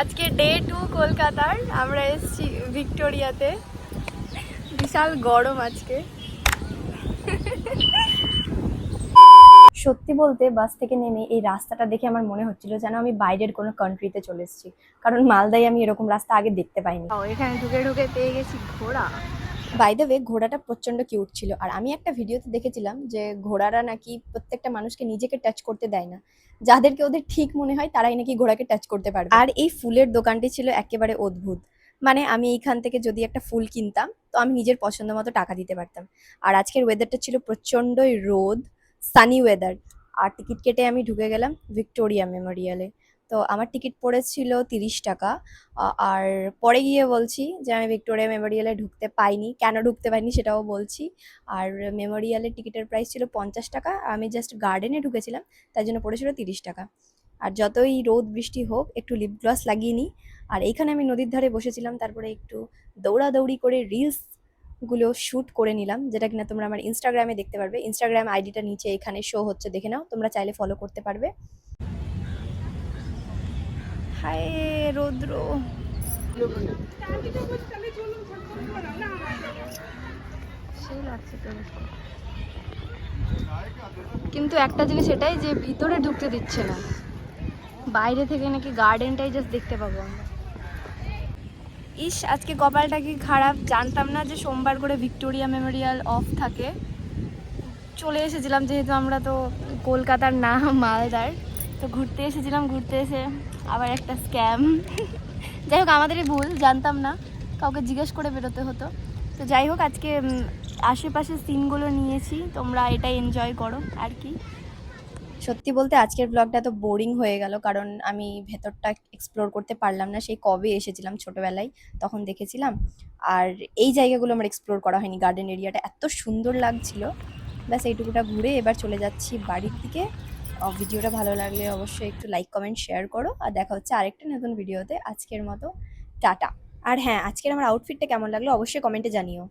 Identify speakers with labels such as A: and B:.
A: আজকে day to কলকাতার আমরা এসেছি ভিক্টোরিয়াতে। বিশাল গরম আজকে। সত্যি বলতে বাস থেকে নেমে এই রাস্তাটা দেখে আমার মনে হচ্ছিল যেন আমি বাইরের কোনো কান্ট্রিতে চলে এসেছি। কারণ মালদায় আমি এরকম রাস্তা আগে দেখতে পাইনি। এখানে ঢুকে ঢুকে পেয়ে গেছি ঘোড়া। বাই দ্য ওয়ে ঘোড়াটা প্রচণ্ড কিউট ছিল। আর আমি একটা ভিডিওতে দেখেছিলাম যে ঘোড়ারা নাকি প্রত্যেকটা মানুষকে নিজেকে টাচ করতে দেয় না। যাদেরকে ওদের ঠিক মনে হয়, তারাই নাকি ঘোড়াকে টাচ করতে পারবে। আর এই ফুলের দোকানটি ছিল একেবারে অদ্ভুত। মানে আমি এইখান থেকে যদি একটা ফুল কিনতাম, তো আমি নিজের পছন্দ মতো টাকা দিতে পারতাম। আর আজকের ওয়েদারটা ছিল প্রচণ্ডই রোদ সানি ওয়েদার আর টিকিট কেটে আমি ঢুকে গেলাম ভিক্টোরিয়া মেমোরিয়ালে তো আমার টিকিট পড়েছিল তিরিশ টাকা। আর পরে গিয়ে বলছি যে আমি ভিক্টোরিয়া মেমোরিয়ালে ঢুকতে পাইনি। কেন ঢুকতে পাইনি সেটাও বলছি। আর মেমোরিয়ালের টিকিটের প্রাইস ছিল পঞ্চাশ টাকা। আমি জাস্ট গার্ডেনে ঢুকেছিলাম তাই জন্য পড়েছিল তিরিশ টাকা। আর যতই রোদ বৃষ্টি হোক, একটু লিপ গ্লস লাগিয়ে নিই। আর এইখানে আমি নদীর ধারে বসেছিলাম, তারপরে একটু দৌড়াদৌড়ি করে রিলসগুলো শ্যুট করে নিলাম, যেটা কিনা তোমরা আমার ইনস্টাগ্রামে দেখতে পারবে। ইনস্টাগ্রাম আইডিটা নিচে এখানে শো হচ্ছে, দেখে নাও, তোমরা চাইলে ফলো করতে পারবে। হায় রৌদ্র। কিন্তু একটা জিনিস এটাই যে ভিতরে ঢুকতে দিচ্ছে না। বাইরে থেকে নাকি গার্ডেনটাই জাস্ট দেখতে পাবো আমরা। ইস আজকে কপালটা কি খারাপ? জানতাম না যে সোমবার করে ভিক্টোরিয়া মেমোরিয়াল অফ থাকে। চলে এসেছিলাম যেহেতু আমরা তো কলকাতার না মালদার। তো ঘুরতে এসেছিলাম, ঘুরতে এসে আবার একটা স্ক্যাম যাই হোক, আমাদেরই ভুল, জানতাম না। কাউকে জিজ্ঞেস করে বেরোতে হতো। তো যাই হোক, আজকে আশেপাশের সিনগুলো নিয়েছি। তোমরা এটাই এনজয় করো, আর কি। সত্যি বলতে আজকের ব্লগটা তো বোরিং হয়ে গেল, কারণ আমি ভেতরটা এক্সপ্লোর করতে পারলাম না। সেই কবে এসেছিলাম ছোটবেলায়, তখন দেখেছিলাম। আর এই জায়গাগুলো আমার এক্সপ্লোর করা হয়নি। গার্ডেন এরিয়াটা এত সুন্দর লাগছিল। ব্যাস, এইটুকুটা ঘুরে এবার চলে যাচ্ছি বাড়ির দিকে। ভিডিওটা ভালো লাগলে অবশ্যই একটু লাইক কমেন্ট শেয়ার করো। আর দেখা হচ্ছে আরেকটা নতুন ভিডিওতে। আজকের মতো টাটা। আর হ্যাঁ আজকের আমার আউটফিটটা কেমন লাগল অবশ্যই কমেন্টে জানিও।